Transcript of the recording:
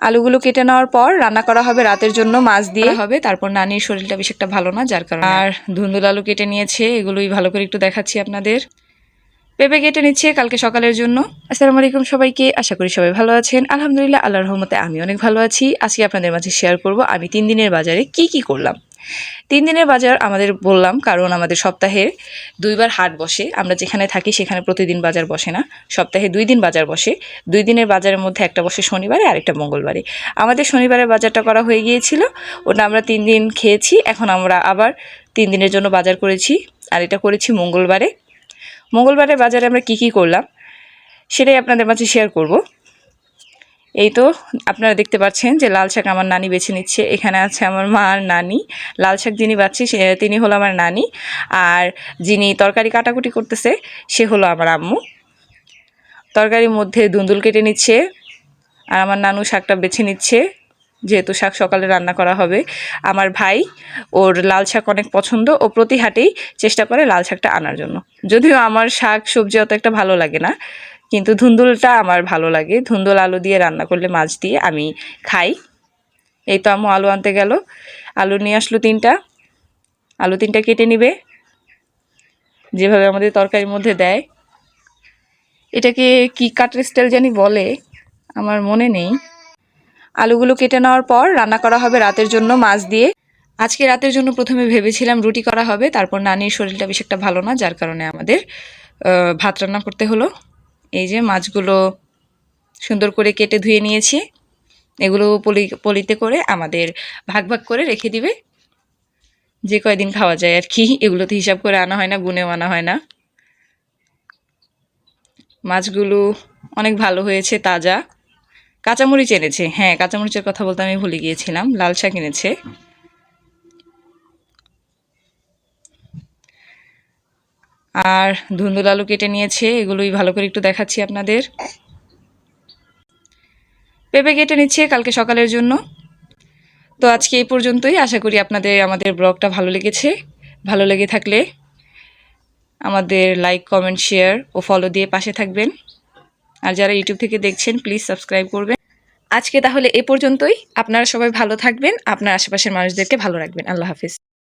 আলুগুলো কেটে নেওয়ার পর রান্না করা হবে রাতের জন্য মাছ দিয়ে। হবে তারপর নানির শরীরটা বেশ একটা ভালো না যার কারণে আর ধুন্দুল আলু কেটে নিয়েছে এগুলোই ভালো করে একটু দেখাচ্ছি আপনাদের। পেঁপে কেটে নিচ্ছে কালকে সকালের জন্য। আসসালামু আলাইকুম সবাইকে আশা করি সবাই ভালো আছেন। আলহামদুলিল্লাহ আল্লাহর রহমতে আমি অনেক ভালো আছি। আজকে আপনাদের মাঝে শেয়ার করব আমি তিন দিনের বাজারে কি কি করলাম। তিন দিনের বাজার আমাদের বললাম, কারণ আমাদের সপ্তাহে দুইবার হাট বসে। আমরা যেখানে থাকি সেখানে প্রতিদিন বাজার বসে না। সপ্তাহে দুই দিন বাজার বসে। দুই দিনের বাজারের মধ্যে একটা বসে শনিবারে, আরেকটা মঙ্গলবারে। আমাদের শনিবারের বাজারটা করা হয়ে গিয়েছিল। ওটা আমরা তিন দিন খেয়েছি। এখন আমরা আবার তিন দিনের জন্য বাজার করেছি। আর এটা করেছি মঙ্গলবারে। মঙ্গলবারের বাজারে আমরা কি কি করলাম, সেটাই আপনাদের মাঝে শেয়ার করব। এই তো আপনারা দেখতে পাচ্ছেন যে লাল শাক আমার নানি বেছে নিচ্ছে। এখানে আছে আমার মা আর নানি। লাল শাক যিনি বাচ্ছি তিনি হলো আমার নানি। আর যিনি তরকারি কাটাকুটি করতেছে, সে হলো আমার আম্মু। তরকারির মধ্যে দুন্দুল কেটে নিচ্ছে। আর আমার নানু শাকটা বেছে নিচ্ছে। যেহেতু শাক সকালে রান্না করা হবে। আমার ভাই, ওর লাল শাক অনেক পছন্দ। ও প্রতি হাটেই চেষ্টা করে লাল শাকটা আনার জন্য। যদিও আমার শাক সবজি অত একটা ভালো লাগে না। কিন্তু ধুন্দুলটা আমার ভালো লাগে। ধুন্দুল আলু দিয়ে রান্না করলে মাছ দিয়ে আমি খাই। এই তো আম্মু আলু আনতে গেল। আলু নিয়ে আসলো তিনটা। আলু তিনটা কেটে নিবে। যেভাবে আমাদের তরকারির মধ্যে দেয়। এটাকে কি কাটের স্টাইল জানি বলে, আমার মনে নেই। আলুগুলো কেটে নেওয়ার পর রান্না করা হবে রাতের জন্য মাছ দিয়ে। আজকে রাতের জন্য প্রথমে ভেবেছিলাম রুটি করা হবে, তারপর নানির শরীরটা বেশ একটা ভালো না, যার কারণে আমাদের ভাত রান্না করতে হলো। এই যে মাছগুলো সুন্দর করে কেটে ধুয়ে নিয়েছি, এগুলো পলি, পলিতে করে আমাদের ভাগ ভাগ করে রেখে দিবে। যে কয়দিন খাওয়া যায় আর কি, এগুলোতে হিসাব করে আনা হয় না, গুনেও আনা হয় না। মাছগুলো অনেক ভালো হয়েছে, তাজা। কাঁচামরিচ এনেছে হ্যাঁ কাঁচামরিচের কথা বলতে আমি ভুলে গিয়েছিলাম, লাল শাক এনেছে। আর ধুন্দুল আলু কেটে নিয়েছে, এগুলোই ভালো করে একটু দেখাচ্ছি আপনাদের। পেঁপে কেটে নিচ্ছে কালকে সকালের জন্য। তো আজকে এই পর্যন্তই, আশা করি আপনাদের, আমাদের ব্লগটা ভালো লেগেছে। ভালো লেগে থাকলে আমাদের লাইক কমেন্ট শেয়ার ও ফলো দিয়ে পাশে থাকবেন। আর যারা ইউটিউব থেকে দেখছেন প্লিজ সাবস্ক্রাইব করবেন। আজকে তাহলে এ পর্যন্তই। আপনারা সবাই ভালো থাকবেন। আপনার আশেপাশের মানুষদেরকে ভালো রাখবেন। আল্লাহ হাফিজ।